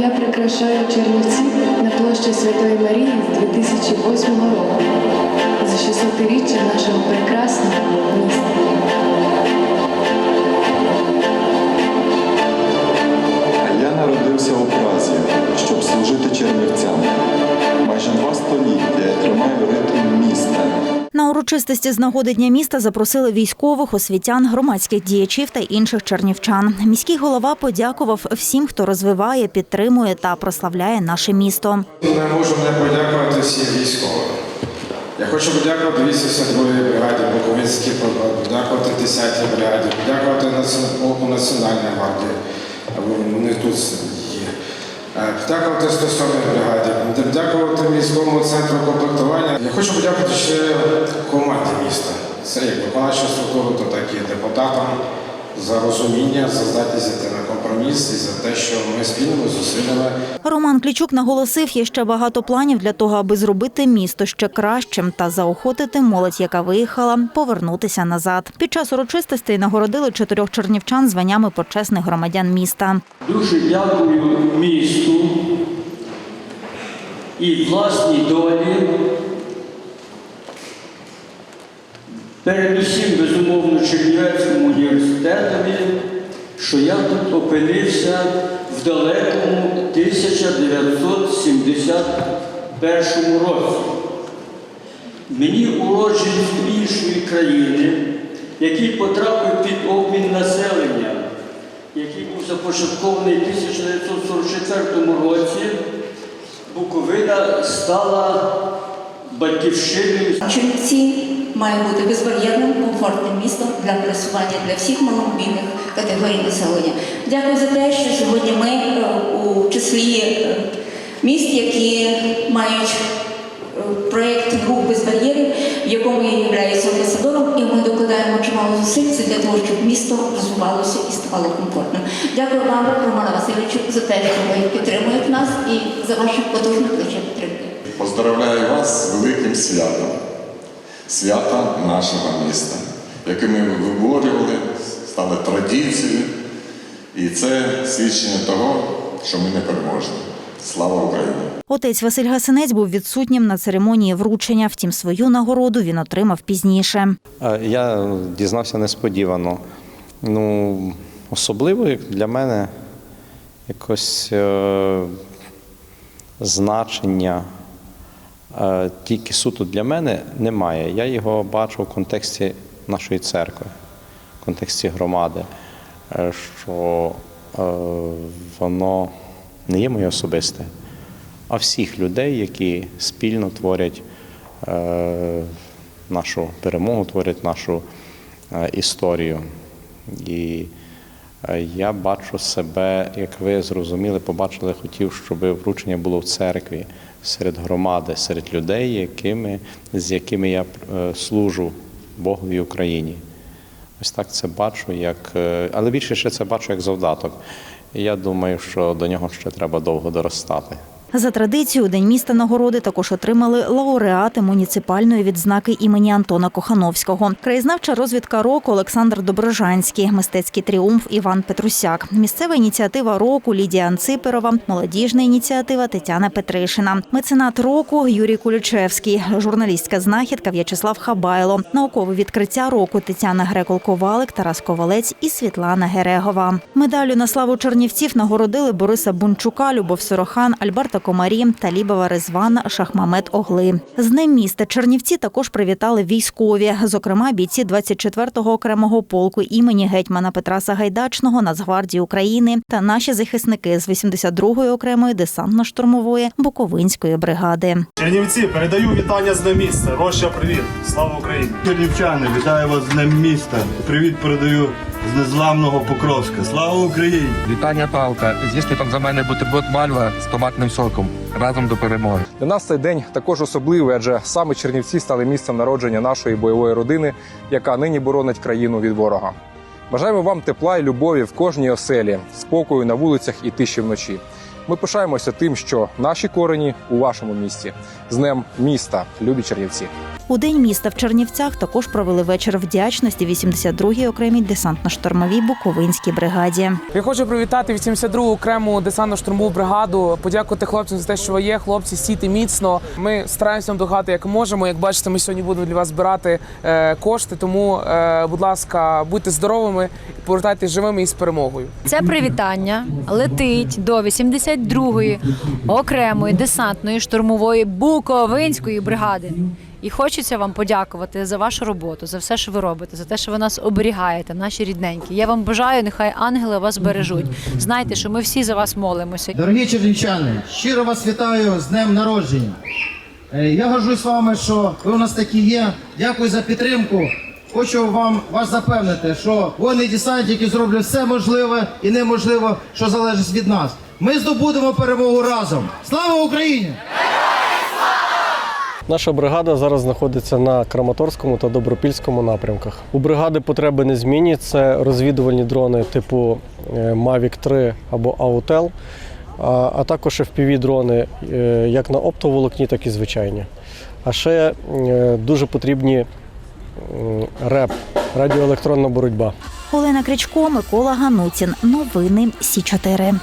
Я прикрашаю Чернівці на площі Святої Марії з 2008 року за 600-річчя нашого прекрасного міста. Урочистості з нагоди Дня міста запросили військових, освітян, громадських діячів та інших чернівчан. Міський голова подякував всім, хто розвиває, підтримує та прославляє наше місто. Не можу не подякувати всім військовим. Я хочу подякувати 272-й бригаді Буковинській, подякувати 10-й бригаді, подякувати Наці- полку Національної гвардії. Вони тут стосовно Подякувати 107-й бригаді, дякувати міському центру комплектування. Я хочу подякувати ще команді міста. Це як виконавчу структуру, то так і депутатам за розуміння, за здатність йти на компроміс і за те, що ми спільними зусиллями Роман Клічук наголосив, є ще багато планів для того, аби зробити місто ще кращим та заохотити молодь, яка виїхала, повернутися назад. Під час урочистостей нагородили чотирьох чернівчан званнями почесних громадян міста. Дуже дякую місту і власній долі. Передусім, безумовно, Чернівецькому університетові, що я тут опинився в далекому 1971 році. Мені уродженцю іншої країни, який потрапив під обмін населення, який був започаткований в 1944 році, Буковина стала батьківщиною Чернівці має бути безбар'єрним, комфортним містом для пересування для всіх маломобільних категорій населення. Дякую за те, що сьогодні ми е, у числі е, міст, які мають е, проєкт «Рух без бар'єрів, в якому я являюся амбасадором, і ми докладаємо чимало зусиль для того, щоб місто розвивалося і ставало комфортним. Дякую вам, Романа Васильовичу, за те, що ви підтримуєте нас і за ваше потужне плече підтримки. Поздравляю вас з великим святом, свята нашого міста, яке ми виборювали, стали традицією. І це свідчення того, що ми не переможні. Слава Україні! Отець Василь Гасинець був відсутнім на церемонії вручення. Втім, свою нагороду він отримав пізніше. Е, Я дізнався несподівано. Ну, особливо як для мене якось е, значення тільки суто для мене немає. Я його бачу в контексті нашої церкви, в контексті громади, е, що е, воно не є моє особисте, а всіх людей, які спільно творять е, нашу перемогу, творять нашу історію. І я бачу себе, як ви зрозуміли, побачили, хотів, щоб вручення було в церкві, серед громади, серед людей, якими, з якими я е, служу Богові Україні. Ось так це бачу, як, е, але більше ще це бачу як завдаток. Я думаю, що до нього ще треба довго доростати. За традицією, День міста нагороди також отримали лауреати муніципальної відзнаки імені Антона Кохановського. Краєзнавча розвідка року Олександр Доброжанський, мистецький тріумф Іван Петрусяк, місцева ініціатива року Лідія Анциперова, молодіжна ініціатива Тетяна Петришина, меценат року Юрій Кулючевський, журналістська знахідка В'ячеслав Хабайло, наукове відкриття року Тетяна Грекол-Ковалик, Тарас Ковалець і Світлана Герегова. Медалю на славу Чернівців нагородили Бориса Бунчука, Любов Сорохан, Альберта Комарі, Талібова Резван, Шахмамет Огли. З ним міста Чернівці також привітали військові, зокрема бійці 24-го окремого полку імені гетьмана Петра Сагайдачного Нацгвардії України та наші захисники з 82-ї окремої десантно-штурмової Буковинської бригади. Чернівці, передаю вітання з Днем міста. Роща, привіт! Слава Україні! Чернівчани, вітаю вас з Днем міста. Привіт передаю з незламного Покровська. Слава Україні! Вітання палка. Звісно, там за мене бутерброд мальва з томатним соком. Разом до перемоги. Для нас цей день також особливий, адже саме Чернівці стали місцем народження нашої бойової родини, яка нині боронить країну від ворога. Бажаємо вам тепла і любові в кожній оселі, спокою на вулицях і тиші вночі. Ми пишаємося тим, що наші корені у вашому місті. З днем міста, любі чернівці. У день міста в Чернівцях також провели вечір вдячності 82-й окремій десантно-штурмовій Буковинській бригаді. Я хочу привітати 82-гу окрему десантно-штурмову бригаду, подякувати хлопцям за те, що ви є. Хлопці, стійте міцно. Ми стараємося вам допомагати як можемо. Як бачите, ми сьогодні будемо для вас збирати е, кошти. Тому, е, будь ласка, будьте здоровими, повертайтесь живими і з перемогою. Це привітання летить до 82-ї окремої десантної штурмової Буковинської бригади. І хочеться вам подякувати за вашу роботу, за все, що ви робите, за те, що ви нас оберігаєте, наші рідненькі. Я вам бажаю, нехай ангели вас бережуть. Знайте, що ми всі за вас молимося. Дорогі чернівчани, щиро вас вітаю з днем народження. Е, Я горжусь вами, що ви у нас такі є. Дякую за підтримку. Хочу вам вас запевнити, що воїни десантники зроблять все можливе і неможливе, що залежить від нас. Ми здобудемо перемогу разом. Слава Україні! Наша бригада зараз знаходиться на Краматорському та Добропільському напрямках. У бригади потреби незмінні. Це розвідувальні дрони типу е, Mavic 3 або Autel, а, також fpv дрони е, як на оптоволокні, так і звичайні. А ще е, дуже потрібні РЕП радіоелектронна боротьба. Олена Кричко, Микола Гануцін. Новини Сі 4